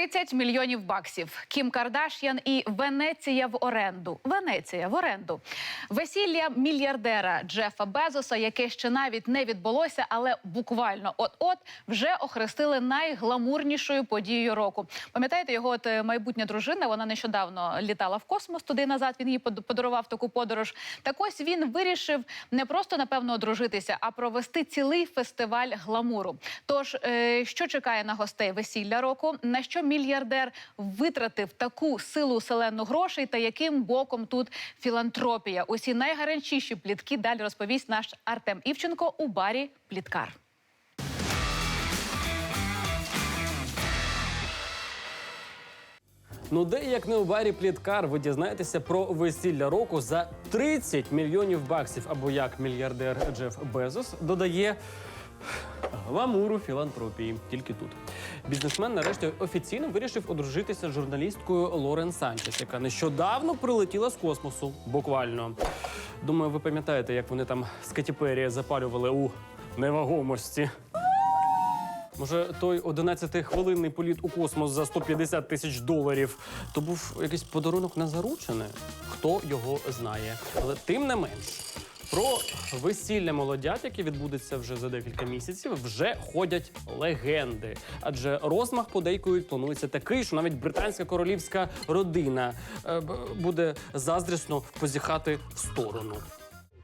30 мільйонів баксів. Кім Кардаш'ян і Венеція в оренду. Венеція в оренду. Весілля мільярдера Джефа Безоса, яке ще навіть не відбулося, але буквально от-от вже охрестили найгламурнішою подією року. Пам'ятаєте, його от е, майбутня дружина? Вона нещодавно літала в космос туди назад. Він їй подарував таку подорож. Так ось він вирішив не просто напевно одружитися, а провести цілий фестиваль гламуру. Тож, е, що чекає на гостей весілля року? На що мільярдер витратив таку силу селену грошей, та яким боком тут філантропія? Усі найгарячіші плітки далі розповість наш Артем Івченко у барі Пліткар. Ну, де як не у барі Пліткар, ви дізнаєтеся про весілля року за 30 мільйонів баксів. Або як мільярдер Джеф Безос додає гламуру філантропії. Тільки тут. Бізнесмен нарешті офіційно вирішив одружитися з журналісткою Лорен Санчес, яка нещодавно прилетіла з космосу. Буквально. Думаю, ви пам'ятаєте, як вони там з Кеті запалювали у невагомості. Може, той 11-хвилинний політ у космос за 150 тисяч доларів то був якийсь подарунок на заручене? Хто його знає? Але тим не менш, про весілля молодят, яке відбудеться вже за декілька місяців, вже ходять легенди. Адже розмах подейкують планується такий, що навіть британська королівська родина е, буде заздрісно позіхати в сторону.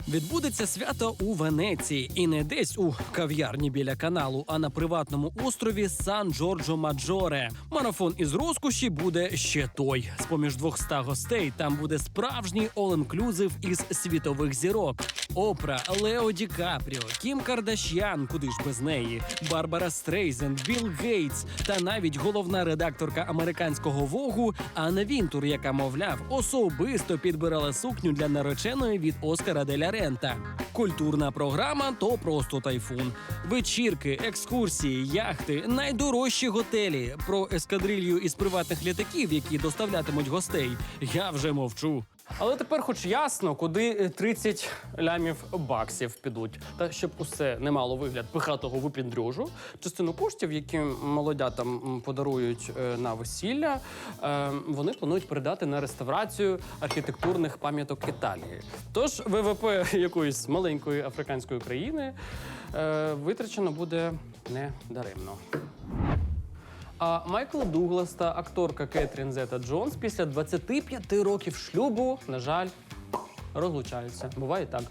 Відбудеться свято у Венеції і не десь у кав'ярні біля каналу, а на приватному острові Сан Джорджо Маджоре. Марафон із розкоші буде ще той. З поміж 200 гостей там буде справжній all-inclusive із світових зірок. Опра, Лео Ді Капріо, Кім Кардаш'ян, куди ж без неї, Барбара Стрейзен, Білл Гейтс та навіть головна редакторка американського вогу Анна Вінтур, яка, мовляв, особисто підбирала сукню для нареченої від Оскара Деля Рента. Культурна програма то просто тайфун. Вечірки, екскурсії, яхти, найдорожчі готелі. Про ескадрилью із приватних літаків, які доставлятимуть гостей. Я вже мовчу. Але тепер, хоч ясно, куди е, 30 лямів баксів підуть. Та щоб усе не мало вигляд пихатого випіндрюжу, частину коштів, які молодятам подарують е, на весілля, е, вони планують передати на реставрацію архітектурних пам'яток Італії. Тож ВВП якоїсь маленької африканської країни е, витрачено буде не даремно. А Майкл Дуглас та акторка Кетрін Зета Джонс після 25 років шлюбу, на жаль, розлучаються. Буває так.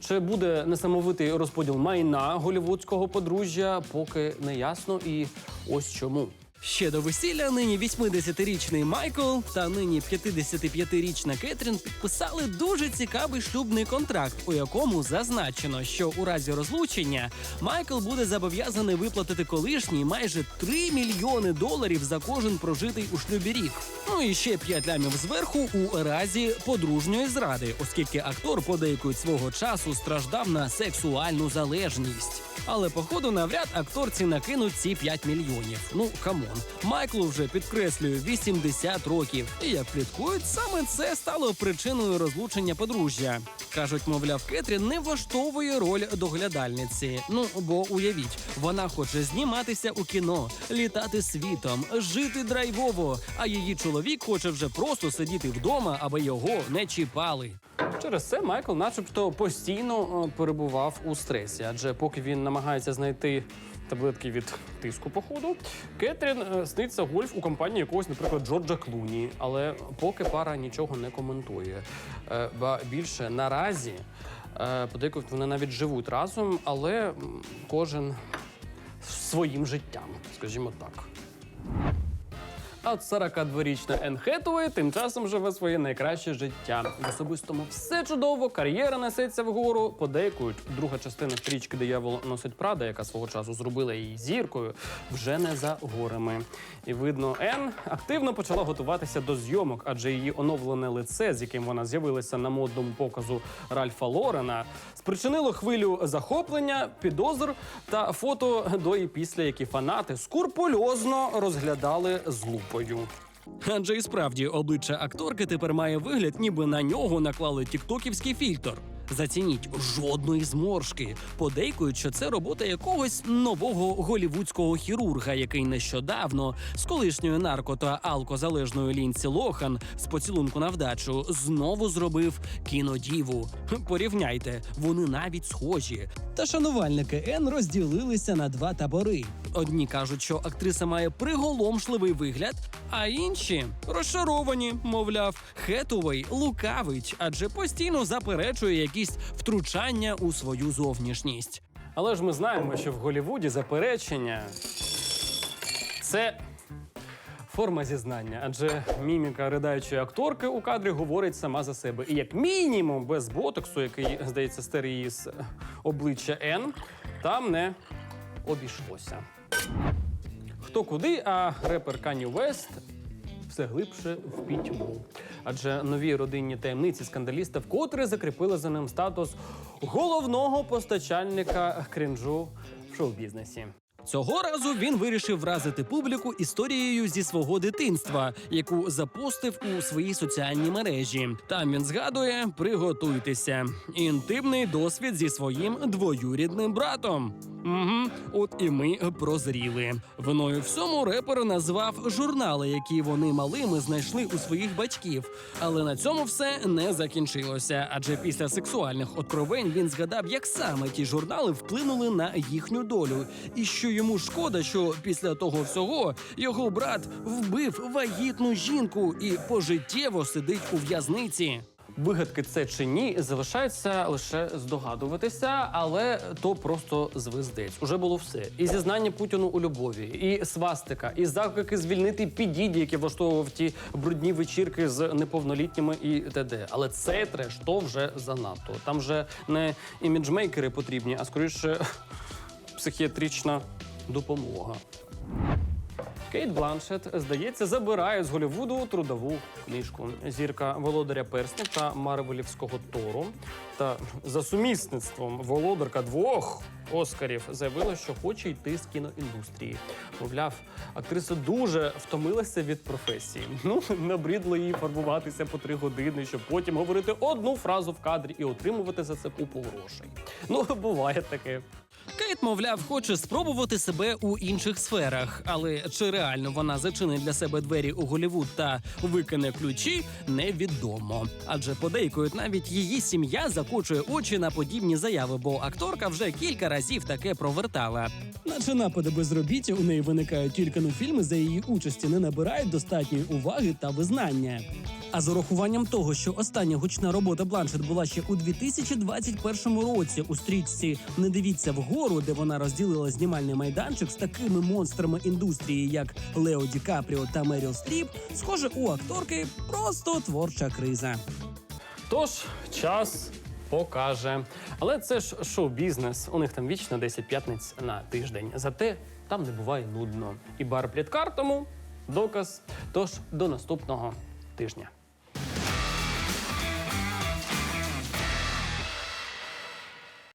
Чи буде несамовитий розподіл майна голівудського подружжя, поки не ясно. І ось чому. Ще до весілля нині 80-річний Майкл та нині 55-річна Кетрін підписали дуже цікавий шлюбний контракт, у якому зазначено, що у разі розлучення Майкл буде зобов'язаний виплатити колишній майже 3 мільйони доларів за кожен прожитий у шлюбі рік. Ну і ще 5 лямів зверху у разі подружньої зради, оскільки актор подейкують свого часу страждав на сексуальну залежність. Але походу навряд акторці накинуть ці 5 мільйонів. Ну камон, Майклу вже підкреслюю 80 років. І як пліткують, саме це стало причиною розлучення подружжя. Кажуть, мовляв, Кетрін не влаштовує роль доглядальниці. Ну бо уявіть, вона хоче зніматися у кіно, літати світом, жити драйвово. А її чоловік хоче вже просто сидіти вдома, аби його не чіпали. Через це Майкл, начебто, постійно е, перебував у стресі, адже поки він намагається знайти таблетки від тиску, походу, Кетрін е, сниться гольф у компанії якогось, наприклад, Джорджа Клуні. Але поки пара нічого не коментує. Е, Ба більше наразі е, вони навіть живуть разом, але кожен своїм життям, скажімо так. А от 42-річна Енн Хетуей тим часом живе своє найкраще життя. В особистому все чудово, кар'єра несеться вгору. Подейкують. Друга частина стрічки Диявол носить Прада, яка свого часу зробила її зіркою, вже не за горами. І видно, Енн активно почала готуватися до зйомок, адже її оновлене лице, з яким вона з'явилася на модному показу Ральфа Лорена, спричинило хвилю захоплення, підозр та фото до і після, які фанати скурпульозно розглядали з лупою. Адже і справді обличчя акторки тепер має вигляд, ніби на нього наклали тіктоківський фільтр. Зацініть жодної зморшки. Подейкують, що це робота якогось нового голівудського хірурга, який нещодавно з колишньої нарко та алкозалежної Лінці Лохан з поцілунку на вдачу знову зробив кінодіву. Порівняйте, вони навіть схожі. Та шанувальники Н розділилися на два табори. Одні кажуть, що актриса має приголомшливий вигляд, а інші розчаровані, мовляв, Хетувей лукавить, адже постійно заперечує якісь втручання у свою зовнішність. Але ж ми знаємо, що в Голлівуді заперечення це форма зізнання, адже міміка ридаючої акторки у кадрі говорить сама за себе. І як мінімум без ботоксу, який, здається, стер її з обличчя Н, там не обійшлося. Хто куди, а репер Кані Вест все глибше в пітьму. Адже нові родинні таємниці скандаліста вкотре закріпили за ним статус головного постачальника крінжу в шоу-бізнесі. Цього разу він вирішив вразити публіку історією зі свого дитинства, яку запостив у своїй соціальній мережі. Там він згадує: приготуйтеся. Інтимний досвід зі своїм двоюрідним братом. Угу, от і ми прозріли. Виною всьому репер назвав журнали, які вони малими знайшли у своїх батьків. Але на цьому все не закінчилося. Адже після сексуальних откровень він згадав, як саме ті журнали вплинули на їхню долю, і що йому шкода, що після того всього його брат вбив вагітну жінку і пожиттєво сидить у в'язниці. Вигадки це чи ні, залишається лише здогадуватися, але то просто звездець. Уже було все. І зізнання Путіну у любові, і свастика, і заклики звільнити підіді, які влаштовував ті брудні вечірки з неповнолітніми і т.д. Але цей треш то вже занадто. Там вже не іміджмейкери потрібні, а скоріше психіатрична допомога. Кейт Бланшет, здається, забирає з Голлівуду трудову книжку. Зірка володаря персня та Марвелівського Тору. Та за сумісництвом володарка двох Оскарів заявила, що хоче йти з кіноіндустрії. Мовляв, актриса дуже втомилася від професії. Ну, набридло їй фарбуватися по три години, щоб потім говорити одну фразу в кадрі і отримувати за це купу грошей. Ну, буває таке. Кейт, мовляв, хоче спробувати себе у інших сферах, але чи реально вона зачинить для себе двері у Голівуд та викине ключі, невідомо. Адже подейкують навіть її сім'я закочує очі на подібні заяви, бо акторка вже кілька разів таке провертала. Наче напади безробіття у неї виникають тільки на фільми за її участі не набирають достатньої уваги та визнання. А з урахуванням того, що остання гучна робота Бланшет була ще у 2021 році у стрічці Не дивіться вгору, де вона розділила знімальний майданчик з такими монстрами індустрії, як Лео Ді Капріо та Меріл Стріп, схоже, у акторки просто творча криза. Тож час покаже. Але це ж шоу-бізнес. У них там вічно 10 п'ятниць на тиждень. Зате там не буває нудно. І бар пліткар тому доказ. Тож до наступного тижня.